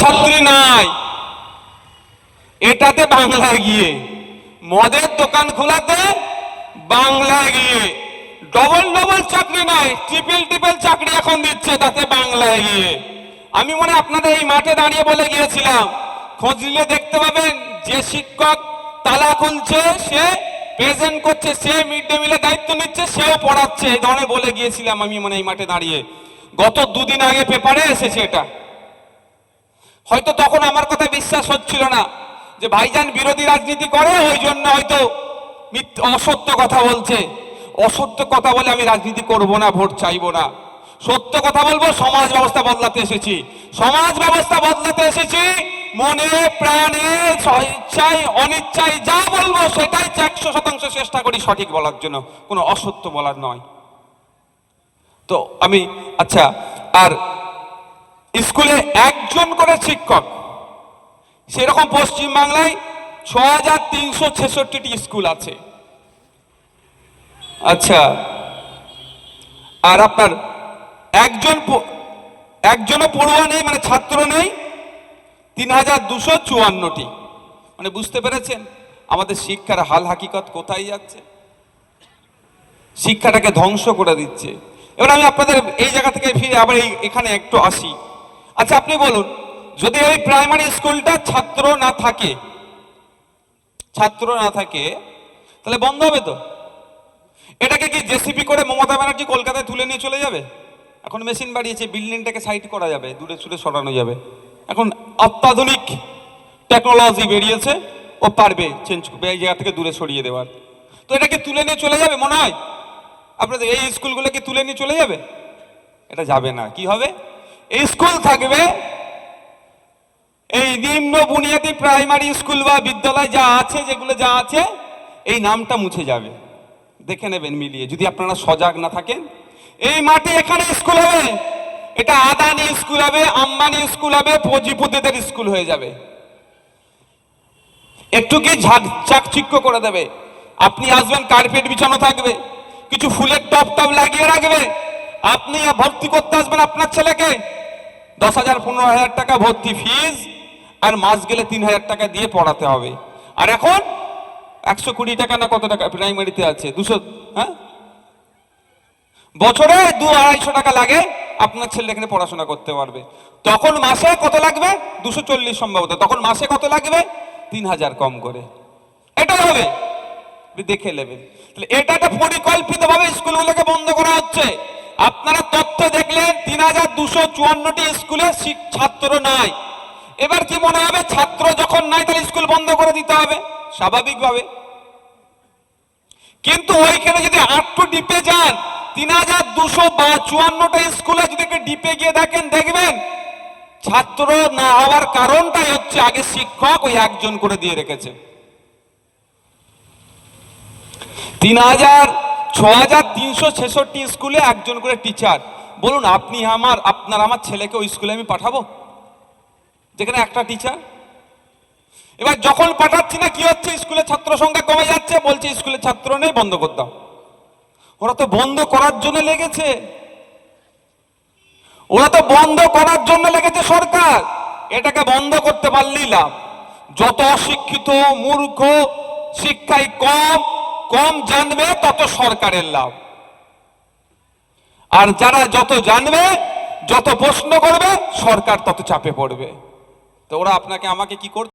ছাত্র নাই। এটাতে বাংলায় গিয়ে, মদের দোকান খোলাতে বাংলায় গিয়ে। ডবল ডবল চাকরি নাই ট্রিপল ট্রিপল চাকরি এখন দিচ্ছে তাতে বাংলায় গিয়ে। আমি মনে আপনাদের এই মাঠে দাঁড়িয়ে বলে গিয়েছিলাম খোঁজ নিলে দেখতে পাবেন যে শিক্ষক তালা খুলছে, সে প্রেজেন্ট করছে, সে মিড ডে মিলের দায়িত্ব নিচ্ছে, সেও পড়াচ্ছে, এই ধরনের বলে গিয়েছিলাম আমি মনে এই মাঠে দাঁড়িয়ে। গত দুদিন আগে পেপারে এসেছে এটা। হয়তো তখন আমার কথা বিশ্বাস হচ্ছিল না যে ভাইজান বিরোধী রাজনীতি করে, ওই জন্য হয়তো অসত্য কথা বলছে। অসত্য কথা বলে আমি রাজনীতি করব না, ভোট চাইব না। সত্য কথা বলব, সমাজ ব্যবস্থা বদলাতে এসেছি। সমাজ ব্যবস্থা বদলাতে এসেছি, মনে, প্রাণে ইচ্ছায় অনিচ্ছায়, যা বলব সেটাই একশো শতাংশ চেষ্টা করি সঠিক বলার জন্য। কোনো অসত্য বলার নয়। তো আমি আচ্ছা আর স্কুলে একজন করে শিক্ষক। সেরকম পশ্চিম বাংলায় ছ হাজার তিনশো ছেষট্টিটি স্কুল আছে। আচ্ছা আর আপনার একজন একজনও পড়ুয়া নেই মানে ছাত্র নেই তিন হাজার দুশো চুয়ান্নটি। মানে বুঝতে পেরেছেন? আমাদের শিক্ষার হাল হাকিকত কোথায় যাচ্ছে? শিক্ষাটাকে ধ্বংস করে দিচ্ছে। এবার আমি আপনাদের এই জায়গা থেকে ফিরে আবার এখানে একটু আসি। আচ্ছা আপনি বলুন, যদি ওই প্রাইমারি স্কুলটা ছাত্র না থাকে, ছাত্র না থাকে, তাহলে বন্ধ হবে তো? এটাকে কি জেসিপি করে মমতা ব্যানার্জি কলকাতায় তুলে নিয়ে চলে যাবে? এখন মেশিন বাড়িয়েছে, বিল্ডিংটাকে সাইড করা যাবে, দূরে ছুটে সরানো যাবে। এখন অত্যাধুনিক টেকনোলজি বেরিয়েছে, ও পারবে চেঞ্জ এই জায়গা থেকে দূরে সরিয়ে দেওয়ার। তো এটাকে তুলে নিয়ে চলে যাবে, মনে হয়? আপনাদের এই স্কুলগুলোকে তুলে নিয়ে চলে যাবে? এটা যাবে না। কি হবে? স্কুল থাকবে? এই নিম্ন বুনিয়াদী প্রাইমারি স্কুল বা বিদ্যালয় যা আছে, যেগুলো যা আছে, এই নামটা মুছে যাবে। দেখে নেবেন মিলিয়ে, যদি আপনারা সজাগ না থাকেন। এই মাঠে এখানে স্কুল হবে। এটা আদানি স্কুল হবে, আম্বানি স্কুল হবে পুঁজিপতিদের স্কুল হয়ে যাবে। একটু কি চাকচিক্য করে দেবে। আপনি আসবেন, কার্পেট বিছানো থাকবে। কিছু ফুলের টপ টপ লাগিয়ে রাখবে। আপনি ভর্তি করতে আসবেন আপনার ছেলেকে। দশ হাজার, পনেরো হাজার টাকা ভর্তি ফিজ আর মাস গেলে তিন হাজার টাকা দিয়ে পড়াতে হবে। আর এখন একশো কুড়ি টাকা না কত টাকা? প্রাইমারিতে আছে, দুশো হ্যাঁ? বছরে দু আড়াইশো টাকা লাগে, আপনার ছেলে এখানে পড়াশোনা করতে পারবে। তখন মাসে কত লাগবে? দুশো চল্লিশ সম্ভবত। তখন মাসে কত লাগবে? তিন হাজার কম করে। এটা হবে। দেখে নেবেন। তাহলে এটা একটা পরিকল্পিতভাবে স্কুলগুলোকে বন্ধ করা হচ্ছে। আপনারা তথ্য দেখলেন তিন হাজার দুশো চুয়ান্নটি স্কুলে ছাত্র নাই। এবার কি মনে হবে, ছাত্র যখন নাই তাহলে স্কুল বন্ধ করে দিতে হবে? স্বাভাবিকভাবে। কিন্তু ওইখানে যদি আটটু ডিপে যান, তিন হাজার দুশো বা চুয়ান্নটা স্কুলে যদি ডিপে গিয়ে দেখেন, দেখবেন ছাত্র না হওয়ার কারণটাই হচ্ছে আগে শিক্ষক ওই একজন করে দিয়ে রেখেছে। তিন হাজার ছ হাজার তিনশো ছেষট্টি স্কুলে একজন করে টিচার। বলুন, আপনি আমার, আপনার আমার ছেলেকে ওই স্কুলে আমি পাঠাবো? যেখানে একটা টিচার। এবার যখন পাঠাচ্ছি না, কি হচ্ছে? স্কুলে ছাত্র সংখ্যা কমে যাচ্ছে, বলছে স্কুলে ছাত্র নেই, বন্ধ করতে দাও। ওরা তো বন্ধ করার জন্য লেগেছে। ওরা তো বন্ধ করার জন্য লেগেছে সরকার। এটাকে বন্ধ করতে পারলেই লাভ। যত অশিক্ষিত, মূর্খ, শিক্ষায় কম কম জানবে, তত সরকারের লাভ। আর যারা যত জানবে, যত প্রশ্ন করবে, সরকার তত চাপে পড়বে। তো ওরা আপনাকে, আমাকে কি করতে